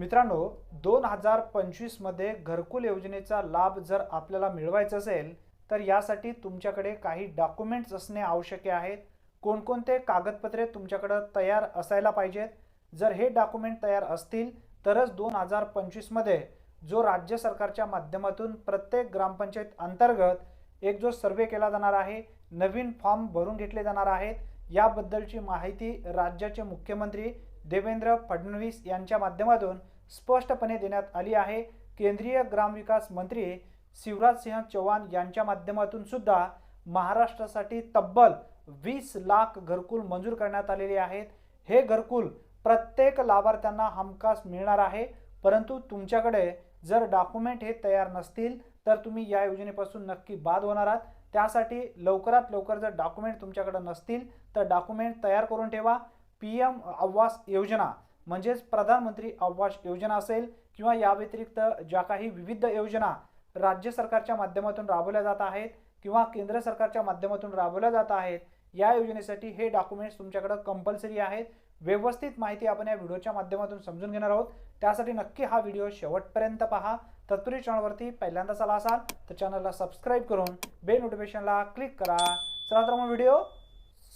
मित्रांनो दोन हजार पंचवीसमध्ये घरकुल योजनेचा लाभ जर आपल्याला मिळवायचा असेल तर यासाठी तुमच्याकडे काही डॉक्युमेंट्स असणे आवश्यक आहेत. कोणकोणते कागदपत्रे तुमच्याकडं तयार असायला पाहिजेत? जर हे डॉक्युमेंट तयार असतील तरच दोन हजार पंचवीसमध्ये जो राज्य सरकारच्या माध्यमातून प्रत्येक ग्रामपंचायत अंतर्गत एक जो सर्वे केला जाणार आहे नवीन फॉर्म भरून घेतले जाणार आहेत याबद्दलची माहिती राज्याचे मुख्यमंत्री देवेंद्र फडणवीस यांच्या माध्यमातून स्पष्टपणे देण्यात आली आहे. केंद्रीय ग्रामविकास मंत्री शिवराज सिंह चौहान यांच्या माध्यमातून सुद्धा महाराष्ट्रासाठी तब्बल वीस लाख घरकुल मंजूर करण्यात आलेले आहेत. हे घरकुल प्रत्येक लाभार्थ्यांना हमखास मिळणार आहे. परंतु तुमच्याकडे जर डॉक्युमेंट हे तयार नसतील तर तुम्ही या योजनेपासून नक्की बाद होणार आहात. त्यासाठी लवकरात लवकर जर डॉक्युमेंट तुमच्याकडे नसतील तर डॉक्युमेंट तयार करून ठेवा. पी एम आवास योजना म्हणजेच प्रधानमंत्री आवास योजना असेल किंवा या व्यतिरिक्त ज्या काही विविध योजना राज्य सरकारच्या माध्यमातून राबवल्या जात आहेत किंवा केंद्र सरकारच्या माध्यमातून राबवल्या जात आहेत या योजनेसाठी हे डॉक्युमेंट्स तुमच्याकडे कंपल्सरी आहेत. व्यवस्थित माहिती आपण या व्हिडिओच्या माध्यमातून समजून घेणार आहोत. त्यासाठी नक्की हा व्हिडिओ शेवटपर्यंत पहा. तत्पूर्वी चॅनलवरती पहिल्यांदाच आला असाल तर चॅनलला सबस्क्राईब करून बेल नोटिफिकेशनला क्लिक करा. चला तर मग व्हिडिओ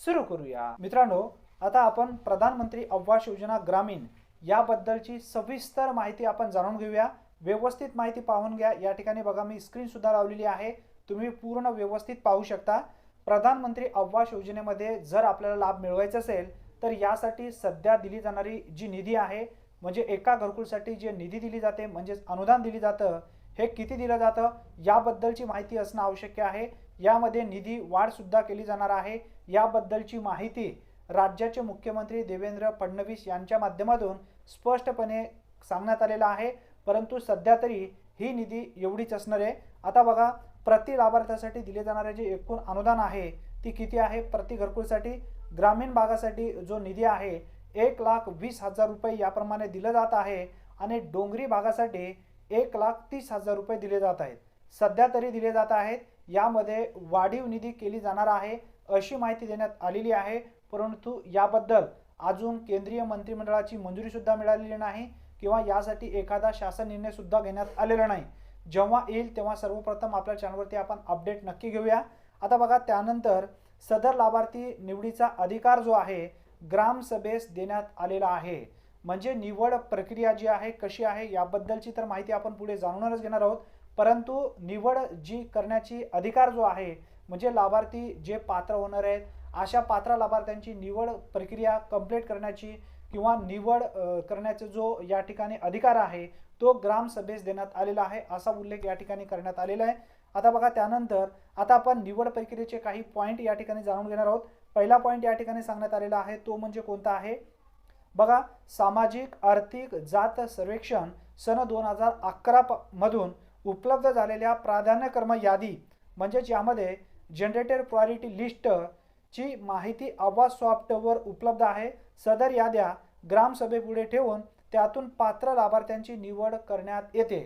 सुरू करूया. मित्रांनो आता आपण प्रधानमंत्री आवास योजना ग्रामीण याबद्दलची सविस्तर माहिती आपण जाणून घेऊया. व्यवस्थित माहिती पाहून घ्या. या ठिकाणी बघा मी स्क्रीन सुद्धा लावलेली आहे. तुम्ही पूर्ण व्यवस्थित पाहू शकता. प्रधानमंत्री आवास योजनेमध्ये जर आपल्याला लाभ मिळवायचा असेल तर यासाठी सध्या दिली जाणारी जी निधी आहे म्हणजे एका घरकुलसाठी जे निधी दिली जाते म्हणजेच अनुदान दिली जातं हे किती दिलं जातं याबद्दलची माहिती असणं आवश्यक आहे. यामध्ये निधी वाढसुद्धा केली जाणार आहे. याबद्दलची माहिती राज्याचे मुख्यमंत्री देवेंद्र फडणवीस यांच्या माध्यमातून स्पष्टपणे सांगण्यात आलेलं आहे. परंतु सध्या तरी ही निधी एवढीच असणार आहे. आता बघा प्रति लाभार्थ्यासाठी दिले जाणारे जे एकूण अनुदान आहे ती किती आहे? प्रति घरकुलसाठी ग्रामीण भागासाठी जो निधी आहे एक लाख वीस हजार रुपये याप्रमाणे दिलं जात आहे आणि डोंगरी भागासाठी एक लाख तीस हजार रुपये दिले जात आहेत. सध्या तरी दिले जात आहेत. यामध्ये वाढीव निधी केली जाणार आहे अशी माहिती देण्यात आलेली आहे. परंतु याबद्दल अजून केंद्रीय मंत्रिमंडळाची मंजुरी सुद्धा मिळालेली नाही किंवा यासाठी एखादा शासन निर्णय सुद्धा घेण्यात आलेला नाही. जेव्हा येईल तेव्हा सर्वप्रथम आपल्या चॅनलवरती आपण अपडेट नक्की घेऊया. आता बघा त्यानंतर सदर लाभार्थी निवडीचा अधिकार जो आहे ग्रामसभेस देण्यात आलेला आहे. म्हणजे निवड प्रक्रिया जी आहे कशी आहे याबद्दलची तर माहिती आपण पुढे जाणूनच घेणार आहोत. परंतु निवड जी करण्याची अधिकार जो आहे म्हणजे लाभार्थी जे पात्र होणार आहेत अशा पात्र लाभार्थ्यांची निवड प्रक्रिया कंप्लीट करण्याची किंवा निवड करण्याचा जो या ठिकाणी अधिकार आहे तो ग्रामसभेस देण्यात आलेला आहे असा उल्लेख या ठिकाणी करण्यात आलेला आहे. आता बघा त्यानंतर आता आपण निवड प्रक्रियेचे काही पॉईंट या ठिकाणी जाणून घेणार आहोत. पहिला पॉईंट या ठिकाणी सांगण्यात आलेला आहे तो म्हणजे कोणता आहे? बघा सामाजिक आर्थिक जात सर्वेक्षण सन दोन हजार अकरा मधून उपलब्ध झालेल्या प्राधान्यक्रम यादी म्हणजेच यामध्ये जनरेटेड प्रायोरिटी लिस्ट ची माहिती आवाज सॉफ्टवर उपलब्ध आहे. सदर याद्या ग्रामसभेपुढे ठेवून त्यातून पात्र लाभार्थ्यांची निवड करण्यात येते.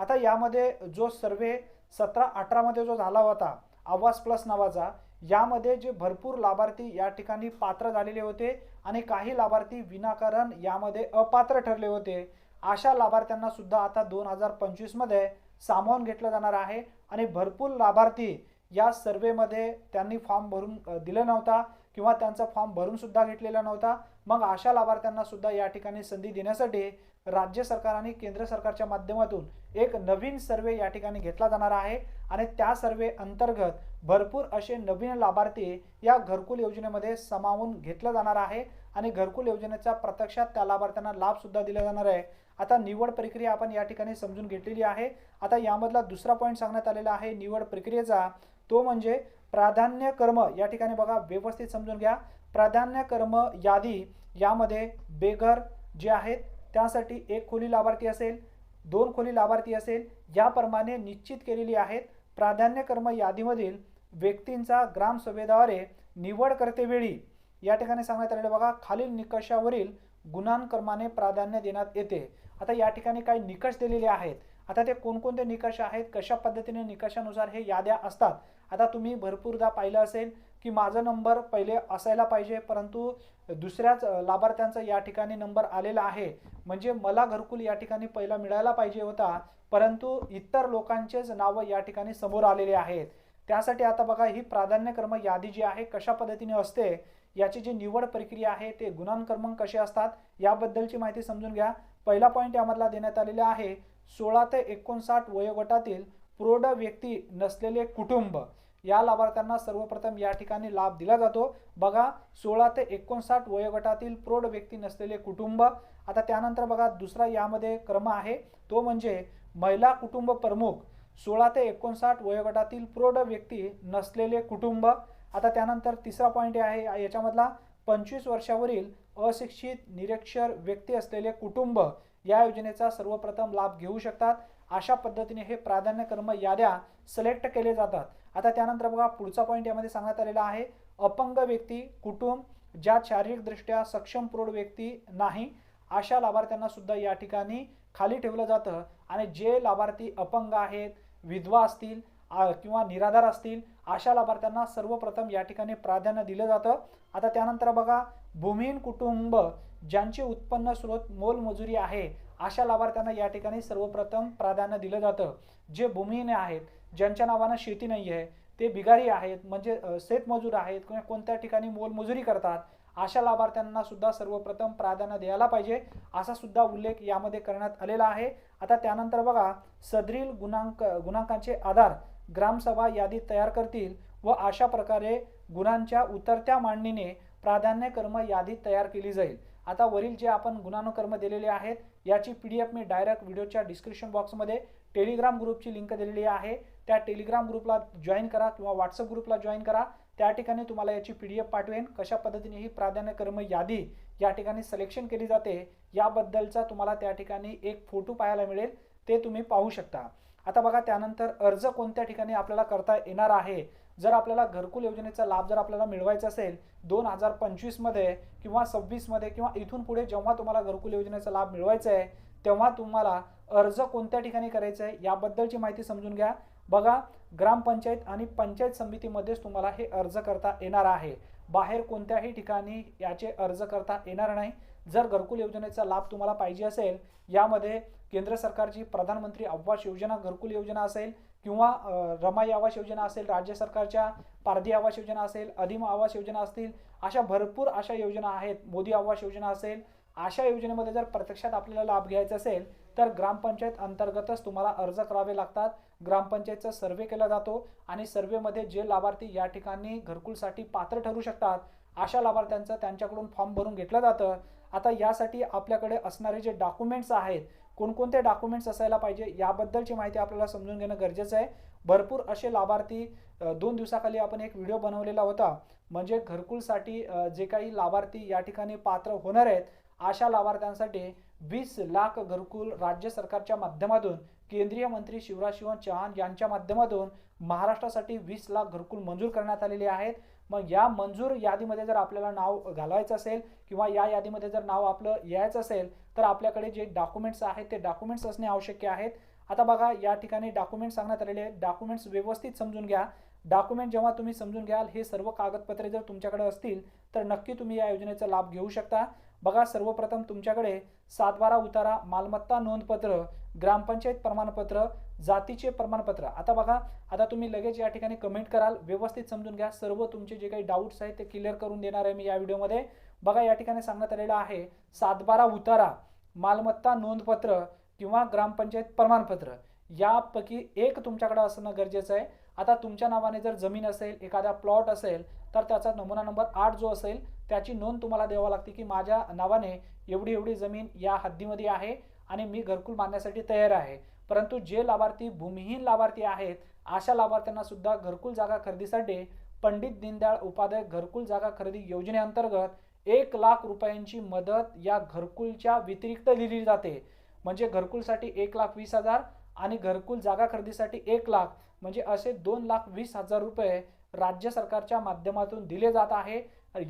आता यामध्ये जो सर्वे सतरा अठरामध्ये जो झाला होता आवाज प्लस नावाचा यामध्ये जे भरपूर लाभार्थी या ठिकाणी पात्र झालेले होते आणि काही लाभार्थी विनाकारण यामध्ये अपात्र ठरले होते. अशा लाभार्थ्यांना सुद्धा आता दोन हजार पंचवीसमध्ये सामावून घेतलं जाणार आहे आणि भरपूर लाभार्थी या सर्वेमध्ये त्यांनी फॉर्म भरून दिला नव्हता किंवा त्यांचा फॉर्म भरून सुद्धा घेतलेला नव्हता. मग अशा लाभार्थ्यांना सुद्धा या ठिकाणी संधी देण्यासाठी राज्य सरकार आणि केंद्र सरकारच्या माध्यमातून एक नवीन सर्वे या ठिकाणी घेतला जाणार आहे आणि त्या सर्वे अंतर्गत भरपूर असे नवीन लाभार्थी या घरकुल योजनेमध्ये सामावून घेतलं जाणार आहे आणि घरकुल योजनेचा प्रत्यक्षात त्या लाभार्थ्यांना लाभसुद्धा दिला जाणार आहे. आता निवड प्रक्रिया आपण या ठिकाणी समजून घेतलेली आहे. आता यामधला दुसरा पॉईंट सांगण्यात आलेला आहे. निवड प्रक्रियेचा तो म्हणजे प्राधान्य कर्म. या ठिकाणी बघा व्यवस्थित समजून घ्या. प्राधान्य कर्म यादी यामध्ये बेघर जे आहेत त्यासाठी एक खोली लाभार्थी असेल दोन खोली लाभार्थी असेल याप्रमाणे निश्चित केलेली आहेत. प्राधान्य कर्म यादीमधील व्यक्तींचा ग्रामसभेद्वारे निवड करतेवेळी या ठिकाणी सांगण्यात आलेलं बघा खालील निकषावरील गुणांक्रमाने प्राधान्य देण्यात येते. आता या ठिकाणी काही निकष दिलेले आहेत. आता ते कोणकोणते निकष आहेत कशा पद्धतीने निकषानुसार हे याद्या असतात आता तुम्ही भरपूरदा पाहिलं असेल की माझा नंबर पहिले असायला पाहिजे परंतु दुसऱ्याच लाभार्थ्यांचा या ठिकाणी नंबर आलेला आहे. म्हणजे मला घरकुल या ठिकाणी पहिला मिळायला पाहिजे होता परंतु इतर लोकांचेच नावं या ठिकाणी समोर आलेले आहेत. त्यासाठी आता बघा ही प्राधान्यक्रम यादी जी आहे कशा पद्धतीने असते याची जी निवड प्रक्रिया आहे ते गुणांक्रमांक कसे असतात याबद्दलची माहिती समजून घ्या. पहिला पॉईंट यामधला देण्यात आलेला आहे सोळा ते एकोणसाठ वयोगटातील प्रौढ व्यक्ती नसलेले कुटुंब या लाभार्थ्यांना सर्वप्रथम या ठिकाणी लाभ दिला जातो. बघा सोळा ते एकोणसाठ वयोगटातील प्रौढ व्यक्ती नसलेले कुटुंब आता त्यानंतर बघा दुसरा यामध्ये क्रम आहे. तो म्हणजे महिला कुटुंब प्रमुख सोळा ते एकोणसाठ वयोगटातील प्रौढ व्यक्ती नसलेले कुटुंब. आता त्यानंतर तिसरा पॉईंट आहे याच्यामधला पंचवीस वर्षावरील अशिक्षित निरक्षर व्यक्ती असलेले कुटुंब या योजनेचा सर्वप्रथम लाभ घेऊ शकतात. अशा पद्धतीने हे प्राधान्यक्रम याद्या सिलेक्ट केले जातात. आता त्यानंतर बघा पुढचा पॉईंट यामध्ये सांगण्यात आलेला आहे. अपंग व्यक्ती कुटुंब ज्या शारीरिकदृष्ट्या सक्षम प्रौढ व्यक्ती नाही अशा लाभार्थ्यांना सुद्धा या ठिकाणी खाली ठेवलं जातं. आणि जे लाभार्थी अपंग आहेत विधवा असतील किंवा निराधार असतील अशा लाभार्थ्यांना सर्वप्रथम या ठिकाणी प्राधान्य दिलं जातं. आता त्यानंतर बघा भूमिहीन कुटुंब ज्यांचे उत्पन्न स्रोत मोलमजुरी आहे अशा लाभार्थ्यांना या ठिकाणी सर्वप्रथम प्राधान्य दिलं जातं. जे भूमिहीन आहेत ज्यांच्या नावानं शेती नाही आहे ते बिगारी आहेत म्हणजे शेतमजूर आहेत किंवा कोणत्या ठिकाणी मोलमजुरी करतात अशा लाभार्थ्यांना सुद्धा सर्वप्रथम प्राधान्य द्यायला पाहिजे असा सुद्धा उल्लेख यामध्ये करण्यात आलेला आहे. आता त्यानंतर बघा सदरील गुणांक गुणांकांचे आधार ग्रामसभा यादी तयार करतील व अशा प्रकारे गुणांच्या उतरत्या मांडणीने प्राधान्य कर्म यादी तयार केली जाईल. आता वरील जे आपण गुणानुकर्म दिलेले आहेत याची पी डी एफ मी डायरेक्ट व्हिडिओच्या डिस्क्रिप्शन बॉक्समध्ये टेलिग्राम ग्रुपची लिंक दिलेली आहे. त्या टेलिग्राम ग्रुपला जॉईन करा किंवा व्हॉट्सअप ग्रुपला जॉईन करा. त्या ठिकाणी तुम्हाला याची पी डी एफ पाठवेन कशा पद्धतीने ही प्राधान्यक्रम यादी या ठिकाणी सिलेक्शन केली जाते याबद्दलचा तुम्हाला त्या ठिकाणी एक फोटो पाहायला मिळेल ते तुम्ही पाहू शकता. आता बघा त्यानंतर अर्ज कोणत्या ठिकाणी आपल्याला करता येणार आहे? जर आपल्याला घरकुल योजनेचा लाभ जर आपल्याला मिळवायचा असेल दोन हजार पंचवीसमध्ये किंवा सव्वीसमध्ये किंवा इथून पुढे जेव्हा तुम्हाला घरकुल योजनेचा लाभ मिळवायचा आहे तेव्हा तुम्हाला अर्ज कोणत्या ठिकाणी करायचा आहे याबद्दलची माहिती समजून घ्या. बघा ग्रामपंचायत आणि पंचायत समितीमध्येच तुम्हाला हे अर्ज करता येणार आहे. बाहेर कोणत्याही ठिकाणी याचे अर्ज करता येणार नाही. जर घरकुल योजनेचा लाभ तुम्हाला पाहिजे असेल यामध्ये केंद्र सरकारची प्रधानमंत्री आवास योजना घरकुल योजना असेल किंवा रमाई आवास योजना असेल राज्य सरकारच्या पारधी आवास योजना असेल अधिम आवास योजना असतील अशा भरपूर अशा योजना आहेत. मोदी आवास योजना असेल अशा योजनेमध्ये जर प्रत्यक्षात आपल्याला लाभ घ्यायचा असेल तर ग्रामपंचायत अंतर्गतच तुम्हाला अर्ज करावे लागतात. ग्रामपंचायतचा सर्वे केला जातो आणि सर्वेमध्ये जे लाभार्थी या ठिकाणी घरकुलसाठी पात्र ठरू शकतात अशा लाभार्थ्यांचं त्यांच्याकडून फॉर्म भरून घेतलं जातं. आता यासाठी आपल्याकडे असणारे जे डॉक्युमेंट्स आहेत कोणकोणते डॉक्युमेंट्स असायला पाहिजे याबद्दलची माहिती आपल्याला समजून घेणं गरजेचं आहे. भरपूर असे लाभार्थी दोन दिवसाखाली आपण एक व्हिडिओ बनवलेला होता. म्हणजे घरकुलसाठी जे काही लाभार्थी या ठिकाणी पात्र होणार आहेत अशा लाभार्थ्यांसाठी वीस लाख घरकुल राज्य सरकारच्या माध्यमातून केंद्रीय मंत्री शिवराज सिंह चौहान यांच्या माध्यमातून महाराष्ट्रासाठी वीस लाख घरकुल मंजूर करण्यात आलेले आहेत. मग या मंजूर यादीमध्ये जर आपल्याला नाव घालवायचं असेल किंवा या यादीमध्ये जर नाव आपलं यायचं असेल तर आपल्याकडे जे डॉक्युमेंट्स आहेत ते डॉक्युमेंट्स असणे आवश्यक आहेत. आता बघा या ठिकाणी डॉक्युमेंट्स सांगण्यात आलेले आहेत. डॉक्युमेंट्स व्यवस्थित समजून घ्या. डॉक्युमेंट जेव्हा तुम्ही समजून घ्याल हे सर्व कागदपत्रे जर तुमच्याकडे असतील तर नक्की तुम्ही या योजनेचा लाभ घेऊ शकता. बघा सर्वप्रथम तुमच्याकडे सातबारा उतारा मालमत्ता नोंदपत्र ग्रामपंचायत प्रमाणपत्र जातीचे प्रमाणपत्र. आता बघा आता तुम्ही लगेच या ठिकाणी कमेंट कराल. व्यवस्थित समजून घ्या. सर्व तुमचे जे काही डाऊट्स आहेत ते क्लिअर करून देणार आहे मी या व्हिडिओमध्ये. बघा या ठिकाणी सांगण्यात आलेलं आहे सातबारा उतारा मालमत्ता नोंदपत्र किंवा ग्रामपंचायत प्रमाणपत्र. यापैकी एक तुमच्याकडे असणं गरजेचं आहे. आता तुमच्या नावाने जर जमीन असेल एखादा प्लॉट असेल तर त्याचा नमुना नंबर आठ जो असेल त्याची नोंद तुम्हाला द्यावा लागते की माझ्या नावाने एवढी एवढी जमीन या हद्दीमध्ये आहे आणि मी घरकुल मानण्यासाठी तयार आहे. परंतु जे लाभार्थी भूमिहीन लाभार्थी आहेत अशा लाभार्थ्यांना सुद्धा घरकुल जागा खरेदीसाठी पंडित दीनदयाळ उपाध्याय घरकुल जागा खरेदी योजनेअंतर्गत एक लाख रुपयांची मदत या घरकुलच्या व्यतिरिक्त दिली जाते. म्हणजे घरकुलसाठी एक लाख वीस हजार आणि घरकुल जागा खरेदीसाठी एक लाख म्हणजे असे दोन लाख वीस हजार रुपये राज्य सरकारच्या माध्यमातून दिले जात आहे.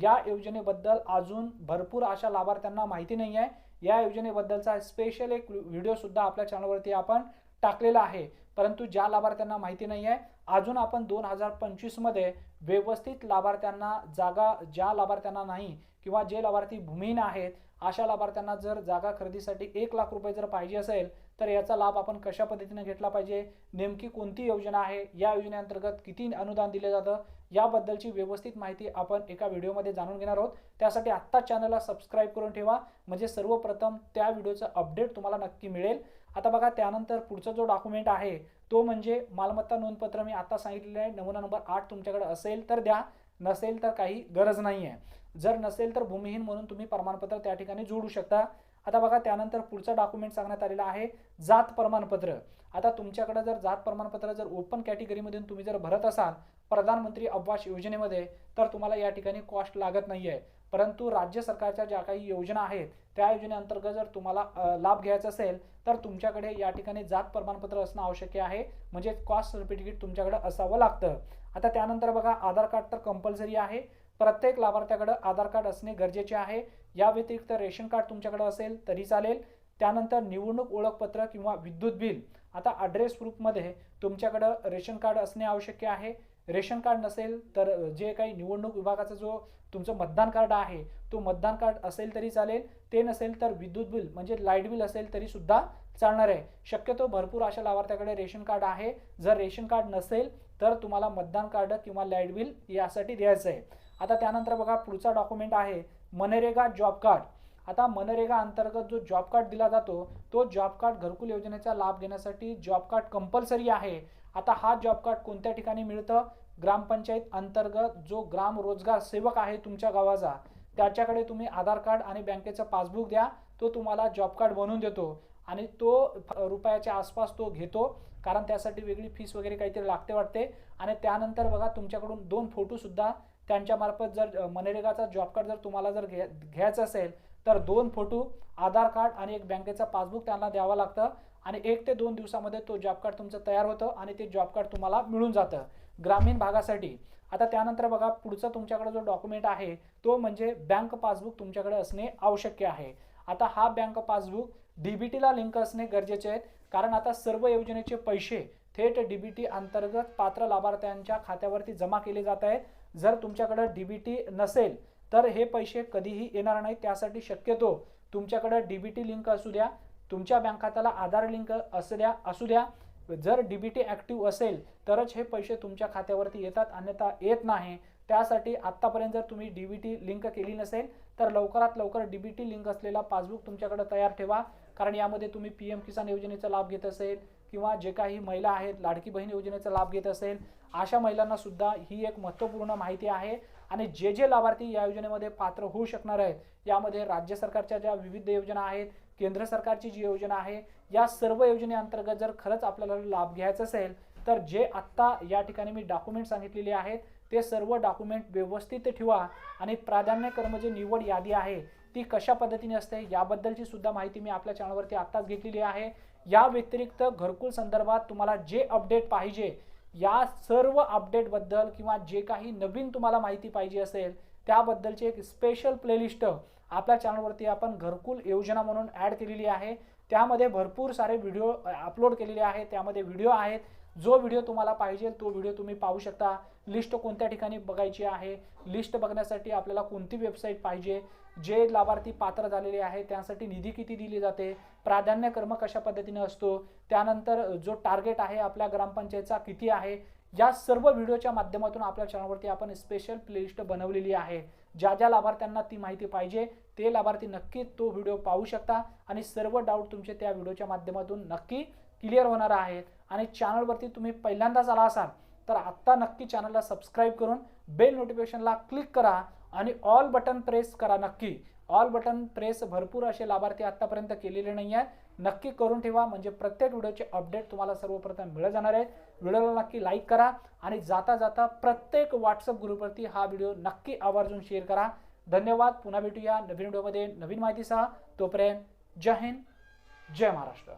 या योजनेबद्दल अजून भरपूर अशा लाभार्थ्यांना माहिती नाही आहे या योजनेबद्दलचा स्पेशल एक व्हिडिओ सुद्धा आपल्या चॅनलवरती आपण टाकलेला आहे. परंतु ज्या लाभार्थ्यांना माहिती नाही आहे अजून आपण दोन हजार पंचवीसमध्ये व्यवस्थित लाभार्थ्यांना जागा ज्या लाभार्थ्यांना नाही किंवा जे लाभार्थी भूमिहीन आहेत अशा लाभार्थ्यांना जर जागा खरेदीसाठी एक लाख रुपये जर पाहिजे असेल तर याचा लाभ आपण कशा पद्धतीने घेतला पाहिजे? नेमकी कोणती योजना आहे? या योजनेअंतर्गत किती अनुदान दिले जातं? याबद्दलची व्यवस्थित माहिती आपण एका व्हिडिओमध्ये जाणून घेणार आहोत. त्यासाठी आत्ता चॅनलला सबस्क्राईब करून ठेवा. म्हणजे सर्वप्रथम त्या व्हिडिओचं अपडेट तुम्हाला नक्की मिळेल. आता बघा त्यानंतर पुढचा जो डॉक्युमेंट आहे तो म्हणजे मालमत्ता नोंदपत्र मी आता सांगितलेलं आहे. नमुना नंबर आठ तुमच्याकडे असेल तर द्या. नसेल तर काही गरज नाही आहे जर नसेल तर भूमिहीन म्हणून तुम्ही प्रमाणपत्र त्या ठिकाणी जोडू शकता. आता बघा त्यानंतर पुढचा डॉक्युमेंट सांगण्यात आलेला आहे जात प्रमाणपत्र. आता तुमच्याकडे जर जात प्रमाणपत्र जर ओपन कॅटेगरीमधून तुम्ही जर भरत असाल प्रधानमंत्री आवास योजनेमध्ये तर तुम्हाला या ठिकाणी कॉस्ट लागत नाही आहे परंतु राज्य सरकारच्या ज्या काही योजना आहेत त्या योजनेअंतर्गत जर तुम्हाला लाभ घ्यायचा असेल तर तुमच्याकडे या ठिकाणी जात प्रमाणपत्र असणं आवश्यक आहे. म्हणजे कॉस्ट सर्टिफिकेट तुमच्याकडे असावं लागतं. आता त्यानंतर बघा आधार कार्ड तर कंपल्सरी आहे. प्रत्येक लाभार्थ्याकडं आधार कार्ड असणे गरजेचे आहे. या व्यतिरिक्त रेशन कार्ड तुमच्याकडे असेल तरी चालेल. त्यानंतर निवडणूक ओळखपत्र किंवा विद्युत बिल. आता ॲड्रेस प्रूफमध्ये तुमच्याकडं रेशन कार्ड असणे आवश्यक आहे. रेशन कार्ड नसेल तर जे काही निवडणूक विभागाचा जो तुमचं मतदान कार्ड आहे तो मतदान कार्ड असेल तरी चालेल. ते नसेल तर विद्युत बिल म्हणजे लाइट बिल असेल तरी सुद्धा चालणार आहे. शक्यतो भरपूर अशा लाभार्थ्याकडे रेशन कार्ड आहे. जर रेशन कार्ड नसेल तर तुम्हाला मतदान कार्ड किंवा लाइट बिल यासाठी द्यायचं आहे. आता त्यानंतर बघा पुढचा डॉक्युमेंट आहे मनरेगा जॉब कार्ड आता मनरेगा अंतर्गत जो जॉब कार्ड दिला जातो तो जॉब कार्ड घरकुल योजनेचा लाभ घेण्यासाठी जॉब कार्ड कंपल्सरी आहे. आता हा जॉब कार्ड कोणत्या ठिकाणी मिळतं? ग्रामपंचायत अंतर्गत जो ग्राम रोजगार सेवक आहे तुमच्या गावाचा त्याच्याकडे तुम्ही आधार कार्ड आणि बँकेचं पासबुक द्या तो तुम्हाला जॉब कार्ड बनवून देतो आणि तो रुपयाच्या आसपास तो घेतो कारण त्यासाठी वेगळी फीस वगैरे काहीतरी लागते वाटते. आणि त्यानंतर बघा तुमच्याकडून दोन फोटोसुद्धा त्यांच्यामार्फत जर मनरेगाचा जॉब कार्ड जर तुम्हाला जर घ्या घ्यायचं असेल तर दोन फोटो आधार कार्ड आणि एक बँकेचा पासबुक त्यांना द्यावं लागतं. आणि एक ते दोन दिवसामध्ये तो जॉब कार्ड तुमचं तयार होतं आणि ते जॉब कार्ड तुम्हाला मिळून जातं. ग्रामीण भागासाठी. आता त्यानंतर बघा पुढचा तुमच्याकडे जो डॉक्युमेंट आहे तो म्हणजे बँक पासबुक तुमच्याकडे असणे आवश्यक आहे. आता हा बँक पासबुक डीबीटीला लिंक असणे गरजेचे आहेत कारण आता सर्व योजनेचे पैसे थेट डीबीटी अंतर्गत पात्र लाभार्थ्यांच्या खात्यावरती जमा केले जात आहेत. जर तुमच्याकडं डी बी टी नसेल तर हे पैसे कधीही येणार नाही त्यासाठी शक्यतो तुमच्याकडं डी बी टी लिंक असू द्या तुमच्या बँक खात्याला आधार लिंक असू द्या असू द्या. जर डी बी टी ॲक्टिव्ह असेल तरच हे पैसे तुमच्या खात्यावरती येतात अन्यथा येत नाही. त्यासाठी आत्तापर्यंत जर तुम्ही डी बी टी लिंक केली नसेल तर लवकरात लवकर डी बी टी लिंक असलेला पासबुक तुमच्याकडे तयार ठेवा कारण यामध्ये तुम्ही पी एम किसान योजनेचा लाभ घेत असेल किंवा जे काही महिला आहेत लाडकी बहीण योजनेचा लाभ घेत असेल अशा महिलांना सुद्धा ही एक महत्त्वपूर्ण माहिती आहे. आणि जे जे लाभार्थी या योजनेमध्ये पात्र होऊ शकणार आहेत यामध्ये राज्य सरकारच्या ज्या विविध योजना आहेत केंद्र सरकारची जी योजना आहे या सर्व योजनेअंतर्गत जर खरंच आपल्याला लाभ घ्यायचा असेल तर जे आत्ता या ठिकाणी मी डॉक्युमेंट सांगितलेले आहेत ते सर्व डॉक्युमेंट व्यवस्थित ठेवा आणि प्राधान्यक्रम जे निवड यादी आहे ती कशा पद्धतीने असते याबद्दलची सुद्धा माहिती मी आपल्या चॅनलवरती आत्ताच घेतलेली आहे. या व्यतिरिक्त घरकुल संदर्भात तुम्हाला जे अपडेट पाहिजे या सर्व अपडेटबद्दल किंवा जे काही नवीन तुम्हाला माहिती पाहिजे असेल त्याबद्दलची एक स्पेशल प्लेलिस्ट आपल्या चॅनलवरती आपण घरकुल योजना म्हणून ॲड केलेली आहे. त्यामध्ये भरपूर सारे व्हिडिओ अपलोड केलेले आहेत. त्यामध्ये व्हिडिओ आहेत. जो व्हिडिओ तुम्हाला पाहिजे तो व्हिडिओ तुम्ही पाहू शकता. लिस्ट कोणत्या ठिकाणी बघायची आहे? लिस्ट बघण्यासाठी आपल्याला कोणती वेबसाईट पाहिजे? जे लाभार्थी पात्र झालेले आहे त्यासाठी निधी किती दिली जाते? प्राधान्यक्रम कशा पद्धतीने असतो? त्यानंतर जो टार्गेट आहे आपल्या ग्रामपंचायतचा किती आहे? या सर्व व्हिडिओच्या माध्यमातून आपल्या चॅनलवरती आपण स्पेशल प्लेलिस्ट बनवलेली आहे. ज्या ज्या लाभार्थ्यांना ती माहिती पाहिजे ते लाभार्थी नक्की तो व्हिडिओ पाहू शकता आणि सर्व डाऊट तुमचे त्या व्हिडिओच्या माध्यमातून नक्की क्लिअर होणार आहेत. आणि चॅनलवरती तुम्ही पहिल्यांदाच आला असाल तर आत्ता नक्की चॅनलला सबस्क्राईब करून बेल नोटिफिकेशनला क्लिक करा आणि ऑल बटन प्रेस करा नक्की. ऑल बटन प्रेस भरपूर असे लाभार्थी आत्तापर्यंत केलेले नाही आहेत नक्की करून ठेवा म्हणजे प्रत्येक व्हिडिओचे अपडेट तुम्हाला सर्वप्रथम मिळत जाणार आहेत व्हिडिओला नक्की लाईक करा आणि जाता जाता प्रत्येक व्हॉट्सअप ग्रुपवरती हा व्हिडिओ नक्की आवर्जून शेअर करा. धन्यवाद पुन्हा भेटूया नवीन व्हिडिओमध्ये नवीन माहितीसह. तोपर्यंत जय हिंद जय महाराष्ट्र.